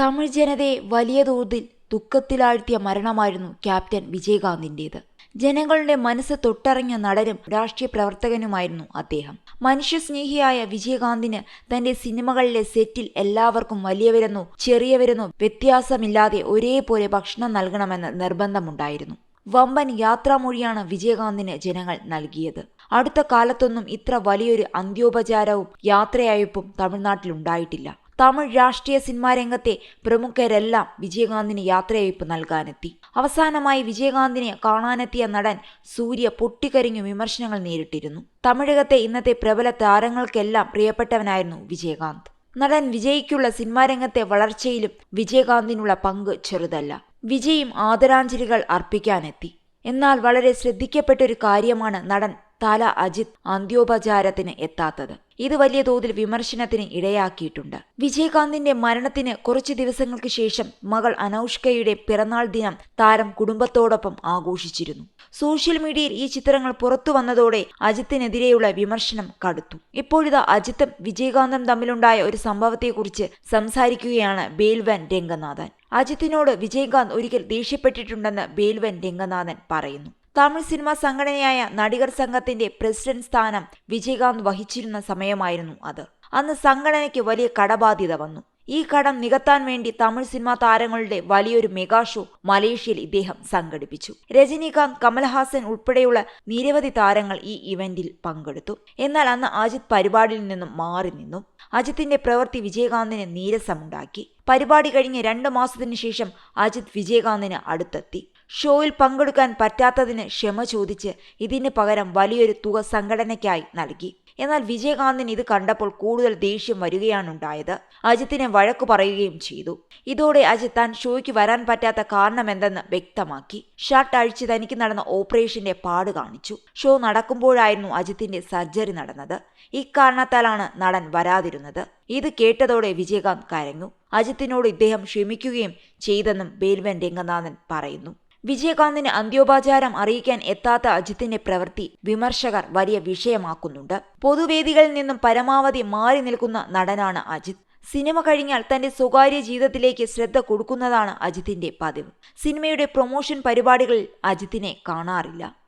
തമിഴ് ജനതയെ വലിയ തോതിൽ ദുഃഖത്തിലാഴ്ത്തിയ മരണമായിരുന്നു ക്യാപ്റ്റൻ വിജയകാന്തിന്റേത് ജനങ്ങളുടെ മനസ്സ് തൊട്ടറിഞ്ഞ നടനും രാഷ്ട്രീയ പ്രവർത്തകനുമായിരുന്നു അദ്ദേഹം. മനുഷ്യസ്നേഹിയായ വിജയകാന്തിന് തന്റെ സിനിമകളിലെ സെറ്റിൽ എല്ലാവർക്കും വലിയവരെന്നോ ചെറിയവരെന്നോ വ്യത്യാസമില്ലാതെ ഒരേപോലെ ഭക്ഷണം നൽകണമെന്ന് നിർബന്ധമുണ്ടായിരുന്നു. വമ്പൻ യാത്രാമൊഴിയാണ് വിജയകാന്തിന് ജനങ്ങൾ നൽകിയത്. അടുത്ത കാലത്തൊന്നും ഇത്ര വലിയൊരു അന്ത്യോപചാരവും യാത്രയയപ്പും തമിഴ്നാട്ടിലുണ്ടായിട്ടില്ല. തമിഴ് രാഷ്ട്രീയ സിനിമാ രംഗത്തെ പ്രമുഖരെല്ലാം വിജയകാന്തിന് യാത്രയയപ്പ് നൽകാനെത്തി. അവസാനമായി വിജയകാന്തിനെ കാണാനെത്തിയ നടൻ സൂര്യ പൊട്ടിക്കരിഞ്ഞു വിമർശനങ്ങൾ നേരിട്ടിരുന്നു. തമിഴകത്തെ ഇന്നത്തെ പ്രബല താരങ്ങൾക്കെല്ലാം പ്രിയപ്പെട്ടവനായിരുന്നു വിജയകാന്ത്. നടൻ വിജയ്ക്കുള്ള സിനിമാ രംഗത്തെ വളർച്ചയിലും വിജയകാന്തിനുള്ള പങ്ക് ചെറുതല്ല. വിജയും ആദരാഞ്ജലികൾ അർപ്പിക്കാനെത്തി. എന്നാൽ വളരെ ശ്രദ്ധിക്കപ്പെട്ട ഒരു കാര്യമാണ് നടൻ തല അജിത് അന്ത്യോപചാരത്തിന് എത്താത്തത്. ഇത് വലിയ തോതിൽ വിമർശനത്തിന് ഇടയാക്കിയിട്ടുണ്ട്. വിജയകാന്തിന്റെ മരണത്തിന് കുറച്ചു ദിവസങ്ങൾക്ക് ശേഷം മകൾ അനൌഷ്കയുടെ പിറന്നാൾ ദിനം താരം കുടുംബത്തോടൊപ്പം ആഘോഷിച്ചിരുന്നു. സോഷ്യൽ മീഡിയയിൽ ഈ ചിത്രങ്ങൾ പുറത്തു വന്നതോടെ അജിത്തിനെതിരെയുള്ള വിമർശനം കടുത്തു. ഇപ്പോഴിതാ അജിത്തും വിജയകാന്തും തമ്മിലുണ്ടായ ഒരു സംഭവത്തെക്കുറിച്ച് സംസാരിക്കുകയാണ് ബേൽവൻ രംഗനാഥൻ. അജിത്തിനോട് വിജയകാന്ത് ഒരിക്കൽ ദേഷ്യപ്പെട്ടിട്ടുണ്ടെന്ന് ബേൽവൻ രംഗനാഥൻ പറയുന്നു. തമിഴ് സിനിമാ സംഘടനയായ നടികർ സംഘത്തിന്റെ പ്രസിഡന്റ് സ്ഥാനം വിജയകാന്ത് വഹിച്ചിരുന്ന സമയമായിരുന്നു അത്. അന്ന് സംഘടനയ്ക്ക് വലിയ കടബാധ്യത വന്നു. ഈ കടം നികത്താൻ വേണ്ടി തമിഴ് സിനിമാ താരങ്ങളുടെ വലിയൊരു മെഗാ ഷോ മലേഷ്യയിൽ ഇദ്ദേഹം സംഘടിപ്പിച്ചു. രജനീകാന്ത് കമൽഹാസൻ ഉൾപ്പെടെയുള്ള നിരവധി താരങ്ങൾ ഈ ഇവന്റിൽ പങ്കെടുത്തു. എന്നാൽ അന്ന് അജിത് പരിപാടിയിൽ നിന്നും മാറി നിന്നു. അജിത്തിന്റെ പ്രവൃത്തി വിജയകാന്തിന് നീരസമുണ്ടാക്കി. പരിപാടി കഴിഞ്ഞ് രണ്ട് മാസത്തിനു ശേഷം അജിത് വിജയകാന്തിന് അടുത്തെത്തി. ഷോയിൽ പങ്കെടുക്കാൻ പറ്റാത്തതിന് ക്ഷമ ചോദിച്ച് ഇതിന് പകരം വലിയൊരു തുക സംഘടനയ്ക്കായി നൽകി. എന്നാൽ വിജയകാന്തിന് ഇത് കണ്ടപ്പോൾ കൂടുതൽ ദേഷ്യം വരികയാണുണ്ടായത്. അജിത്തിനെ വഴക്കു പറയുകയും ചെയ്തു. ഇതോടെ അജിത് താൻ ഷോയ്ക്ക് വരാൻ പറ്റാത്ത കാരണമെന്തെന്ന് വ്യക്തമാക്കി. ഷർട്ട് അഴിച്ച് തനിക്ക് നടന്ന ഓപ്പറേഷന്റെ പാട് കാണിച്ചു. ഷോ നടക്കുമ്പോഴായിരുന്നു അജിത്തിന്റെ സർജറി നടന്നത്. ഇക്കാരണത്താലാണ് നടൻ വരാതിരുന്നത്. ഇത് കേട്ടതോടെ വിജയകാന്ത് കരഞ്ഞു. അജിത്തിനോട് ഇദ്ദേഹം ക്ഷമിക്കുകയും ചെയ്തെന്നും ബേൽവൻ രംഗനാഥൻ പറയുന്നു. വിജയകാന്തിന് അന്ത്യോപചാരം അറിയിക്കാൻ എത്താത്ത അജിത്തിന്റെ പ്രവൃത്തി വിമർശകർ വലിയ വിഷയമാക്കുന്നുണ്ട്. പൊതുവേദികളിൽ നിന്നും പരമാവധി മാറി നിൽക്കുന്ന നടനാണ് അജിത്. സിനിമ കഴിഞ്ഞാൽ തന്റെ സ്വകാര്യ ജീവിതത്തിലേക്ക് ശ്രദ്ധ കൊടുക്കുന്നതാണ് അജിത്തിന്റെ പതിവ്. സിനിമയുടെ പ്രൊമോഷൻ പരിപാടികളിൽ അജിത്തിനെ കാണാറില്ല.